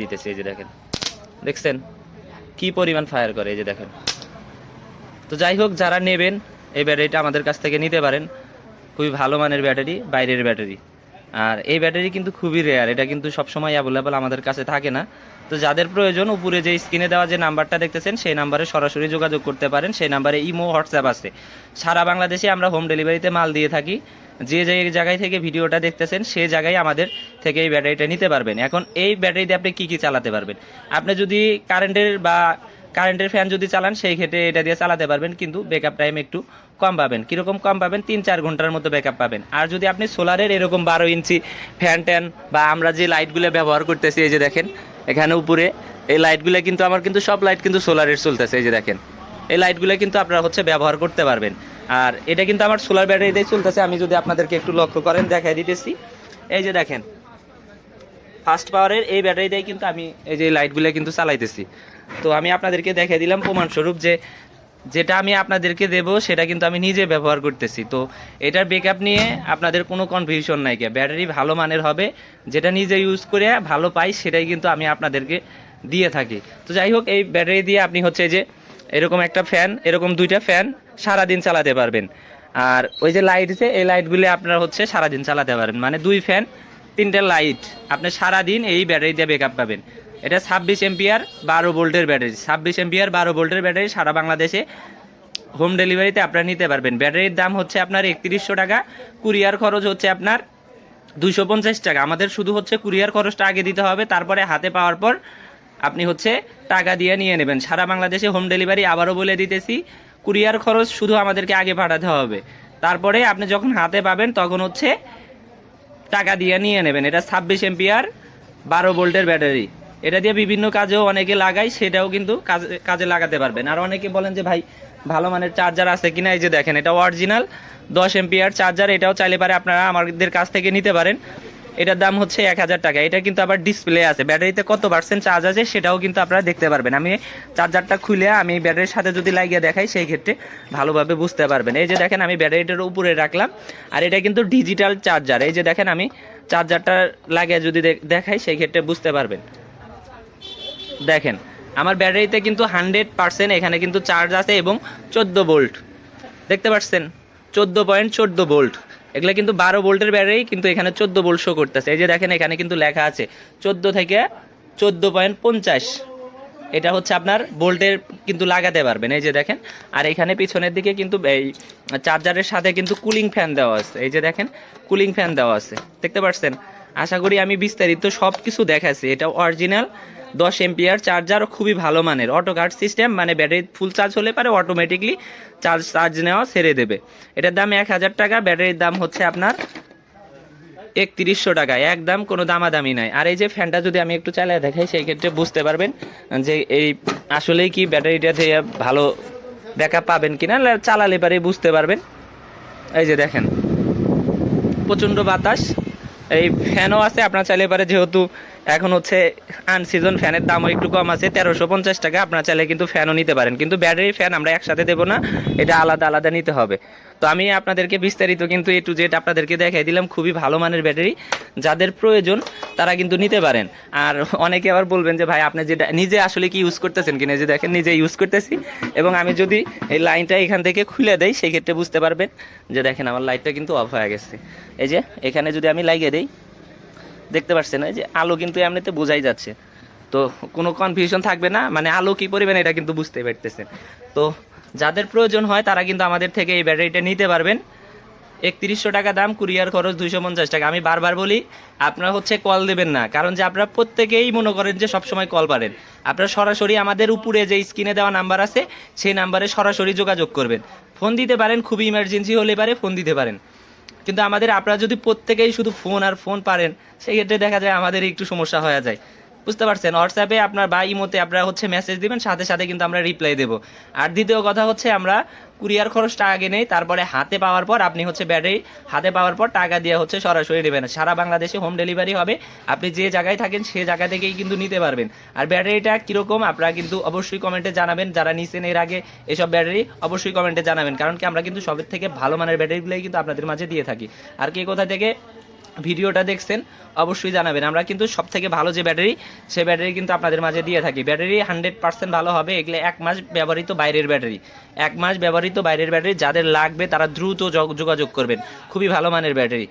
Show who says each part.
Speaker 1: দিতেছে, এই যে দেখেন। দেখছেন? কি পরিমাণ ফায়ার করে, এই যে দেখেন। তো যাই হোক, যারা নেবেন এই ব্যাটারিটা আমাদের কাছ থেকে নিতে পারেন। খুবই ভালো মানের ব্যাটারি বাইরের ব্যাটারি আর এই ব্যাটারি কিন্তু খুবই রেয়ার এটা কিন্তু সবসময় অ্যাভেলেবল আমাদের কাছে থাকে না। তো যাদের প্রয়োজন, উপরে যে স্ক্রিনে দেওয়া যে নাম্বারটা দেখতেছেন, সেই নাম্বারে সরাসরি যোগাযোগ করতে পারেন, সেই নাম্বারে ইমো, হোয়াটসঅ্যাপ আছে। সারা বাংলাদেশে আমরা হোম ডেলিভারিতে মাল দিয়ে থাকি। যে যে জায়গায় থেকে ভিডিওটা দেখতেছেন সেই জায়গায় আমাদের থেকে এই ব্যাটারিটা নিতে পারবেন। এখন এই ব্যাটারিতে আপনি কী কী চালাতে পারবেন? আপনি যদি কারেন্টের বা কারেন্টের ফ্যান যদি চালান, সেই ক্ষেত্রে এটা দিয়ে চালাতে পারবেন, কিন্তু ব্যাকআপ টাইম একটু কম পাবেন। কীরকম কম পাবেন? তিন চার ঘণ্টার মতো ব্যাকআপ পাবেন। আর যদি আপনি সোলারের এরকম বারো ইঞ্চি ফ্যান ট্যান বা আমরা যে লাইটগুলো ব্যবহার করতেছি, এই যে দেখেন, এখানে উপরে, এই লাইটগুলো কিন্তু আমার কিন্তু সব লাইট কিন্তু সোলারের চলতেছে, এই যে দেখেন। এই লাইটগুলো কিন্তু আপনারা হচ্ছে ব্যবহার করতে পারবেন। আর এটা কিন্তু আমার সোলার ব্যাটারি দিয়ে চলতেছে, আমি যদি আপনাদেরকে একটু লক্ষ্য করেন, দেখাই দিতেছি। এই যে দেখেন ফার্স্ট পাওয়ারের এই ব্যাটারি দিয়ে কিন্তু আমি এই যে লাইটগুলো কিন্তু চালাইতেছি। তো আমি আপনাদেরকে দেখে দিলাম প্রমাণস্বরূপ যে যেটা আমি আপনাদেরকে দেব, সেটা কিন্তু আমি নিজে ব্যবহার করতেছি। তো এটার ব্যাকআপ নিয়ে আপনাদের কোনো কনফিউশন নাই কে। ব্যাটারি ভালো মানের হবে, যেটা নিজে ইউজ করে ভালো পাই, সেটাই কিন্তু আমি আপনাদেরকে দিয়ে থাকি। তো যাই হোক, এই ব্যাটারি দিয়ে আপনি হচ্ছে যে এরকম একটা ফ্যান এরকম দুইটা ফ্যান সারাদিন চালাতে পারবেন। আর ওই যে লাইট আছে এই লাইটগুলি আপনারা হচ্ছে সারাদিন চালাতে পারবেন। মানে দুই ফ্যান তিনটে লাইট আপনি সারাদিন এই ব্যাটারি দিয়ে ব্যাকআপ পাবেন। এটা ছাব্বিশ এম্পিয়ার বারো ভোল্টের ব্যাটারি। ছাব্বিশ এম্পিয়ার বারো ভোল্টের ব্যাটারি সারা বাংলাদেশে হোম ডেলিভারিতে আপনারা নিতে পারবেন। ব্যাটারির দাম হচ্ছে আপনার একত্রিশশো টাকা, কুরিয়ার খরচ হচ্ছে আপনার দুশো পঞ্চাশ টাকা। আমাদের শুধু হচ্ছে কুরিয়ার খরচটা আগে দিতে হবে, তারপরে হাতে পাওয়ার পর আপনি হচ্ছে টাকা দিয়ে নিয়ে নেবেন। সারা বাংলাদেশে হোম ডেলিভারি আবারও বলে দিতেছি, কুরিয়ার খরচ শুধু আমাদেরকে আগে পাঠাতে হবে। তারপরে আপনি যখন হাতে পাবেন, তখন হচ্ছে টাকা দিয়ে নিয়ে নেবেন। এটা ছাব্বিশ এম্পিয়ার বারো ভোল্টের ব্যাটারি। এটা দিয়ে বিভিন্ন কাজেও অনেকে লাগায়, সেটাও কিন্তু কাজে কাজে লাগাতে পারবেন। আর অনেকে বলেন যে, ভাই, ভালো মানের চার্জার আছে কিনা? এই যে দেখেন, এটা অরিজিনাল দশ এম্পিয়ার চার্জার এটাও চাইলে পারে আপনারা আমাদের কাছ থেকে নিতে পারেন। এটার দাম হচ্ছে এক হাজার টাকা। এটা কিন্তু আবার ডিসপ্লে আছে। ব্যাটারিতে কত পার্সেন্ট চার্জ আছে সেটাও কিন্তু আপনারা দেখতে পারবেন। আমি চার্জারটা খুলে আমি ব্যাটারির সাথে যদি লাগিয়ে দেখাই, সেই ক্ষেত্রে ভালোভাবে বুঝতে পারবেন। এই যে দেখেন, আমি ব্যাটারিটার উপরে রাখলাম। আর এটা কিন্তু ডিজিটাল চার্জার এই যে দেখেন, আমি চার্জারটা লাগিয়ে যদি দেখাই, সেই ক্ষেত্রে বুঝতে পারবেন। দেখেন, আমার ব্যাটারিতে কিন্তু হান্ড্রেড পার্সেন্ট এখানে কিন্তু চার্জ আছে এবং চোদ্দ ভোল্ট। দেখতে পাচ্ছেন? চোদ্দ পয়েন্ট চোদ্দ ভোল্ট। এগুলো কিন্তু বারো ভোল্টের ব্যাটারি, কিন্তু এখানে চোদ্দ ভোল্ট শো করতেছে। এই যে দেখেন, এখানে কিন্তু লেখা আছে, চোদ্দ থেকে চোদ্দ পয়েন্ট পঞ্চাশ। এটা হচ্ছে আপনার বোল্টের কিন্তু লাগাতে পারবেন। এই যে দেখেন, আর এখানে পিছনের দিকে কিন্তু এই চার্জারের সাথে কিন্তু কুলিং ফ্যান দেওয়া আছে। এই যে দেখেন কুলিং ফ্যান দেওয়া আছে। দেখতে পাচ্ছেন? আশা করি আমি বিস্তারিত সব কিছু দেখাচ্ছি। এটা অরিজিনাল দশ এম্পিয়ার চার্জার খুবই ভালো মানের। অটো কার্ড সিস্টেম মানে ব্যাটারি ফুল চার্জ হলে পারে অটোমেটিকলি চার্জ চার্জ নেওয়া সেরে দেবে। এটার দাম এক হাজার টাকা, ব্যাটারির দাম হচ্ছে আপনার একত্রিশশো টাকা। একদম কোনো দামাদামি নাই। আর এই যে ফ্যানটা যদি আমি একটু চালিয়ে দেখাই, সেই ক্ষেত্রে বুঝতে পারবেন যে এই আসলেই কি ব্যাটারিটা থেকে ভালো ব্যাকআপ পাবেন কিনা লা- চালালে পারে বুঝতে পারবেন। এই যে দেখেন, প্রচণ্ড বাতাস। এই ফ্যানও আছে, আপনার চাইলে পারে যেহেতু এখন হচ্ছে আনসিজন ফ্যানের দামও একটু কম আছে, তেরোশো পঞ্চাশ টাকা। আপনার চাইলে কিন্তু ফ্যানও নিতে পারেন। কিন্তু ব্যাটারি ফ্যান আমরা একসাথে দেবো না, এটা আলাদা আলাদা নিতে হবে। তো আমি আপনাদেরকে বিস্তারিত কিন্তু এ টু জেড আপনাদেরকে দেখাই দিলাম, খুবই ভালো মানের ব্যাটারি যাদের প্রয়োজন, তারা কিন্তু নিতে পারেন। আর অনেকে আবার বলবেন যে, ভাই, আপনি যেটা, নিজে আসলে কি ইউজ করতেছেন কিনা? যে দেখেন, নিজে ইউজ করতেছি। এবং আমি যদি এই লাইনটা এখান থেকে খুলে দেই সেই ক্ষেত্রে বুঝতে পারবেন যে, দেখেন আমার লাইটটা কিন্তু অফ হয়ে গেছে। এই যে, এখানে যদি আমি লাগিয়ে দেই দেখতে পাচ্ছেন এই যে আলো কিন্তু এমনিতে বোঝাই যাচ্ছে। তো কোনো কনফিউশন থাকবে না মানে আলো কী পরিমাণ এটা কিন্তু বুঝতে পারতেছেন। তো যাদের প্রয়োজন হয় তারা কিন্তু আমাদের থেকে এই ব্যাটারিটা নিতে পারবেন। একত্রিশশো টাকা দাম, কুরিয়ার খরচ দুইশো পঞ্চাশ টাকা। আমি বারবার বলি, আপনারা হচ্ছে কল দেবেন না, কারণ যে আপনারা প্রত্যেকেই মনে করেন যে সবসময় কল পারেন। আপনারা সরাসরি আমাদের উপরে যে স্ক্রিনে দেওয়া নাম্বার আছে, সেই নাম্বারে সরাসরি যোগাযোগ করবেন। ফোন দিতে পারেন, খুবই ইমার্জেন্সি হলে পারে ফোন দিতে পারেন। কিন্তু আমাদের আপনারা যদি প্রত্যেকেই শুধু ফোন আর ফোন পারেন সেই ক্ষেত্রে দেখা যায় আমাদের একটু সমস্যা হয়ে যায়। বুঝতে পারছেন? হোয়াটসঅ্যাপে আপনার বা ইমোতে আপনারা হচ্ছে মেসেজ দিবেন, সাথে সাথে কিন্তু আমরা রিপ্লাই দেবো। আর দ্বিতীয় কথা হচ্ছে আমরা কুরিয়ার খরচটা আগে নেই, তারপরে হাতে পাওয়ার পর আপনি হচ্ছে ব্যাটারি হাতে পাওয়ার পর টাকা দিয়ে হচ্ছে সরাসরি নেবেন। সারা বাংলাদেশে হোম ডেলিভারি হবে, আপনি যে জায়গায় থাকেন সে জায়গা থেকেই কিন্তু নিতে পারবেন। আর ব্যাটারিটা কীরকম আপনারা কিন্তু অবশ্যই কমেন্টে জানাবেন। যারা নিছেন এর আগে এসব ব্যাটারি অবশ্যই কমেন্টে জানাবেন। কারণ কি আমরা কিন্তু সবের থেকে ভালো মানের ব্যাটারিগুলোই কিন্তু আপনাদের মাঝে দিয়ে থাকি। আর কে কোথা থেকে? ভিডিওটা দেখছেন, অবশ্যই জানাবেন। আমরা কিন্তু সব থেকে ভালো যে ব্যাটারি, সে ব্যাটারি কিন্তু আপনাদের মাঝে দিয়ে থাকি। ব্যাটারি হান্ড্রেড পার্সেন্ট ভালো হবে, এগুলো এক মাস ব্যবহৃত বাইরের ব্যাটারি। এক মাস ব্যবহৃত বাইরের ব্যাটারি, যাদের লাগবে তারা দ্রুত যোগ- যোগাযোগ করবেন। খুবই ভালো মানের ব্যাটারি।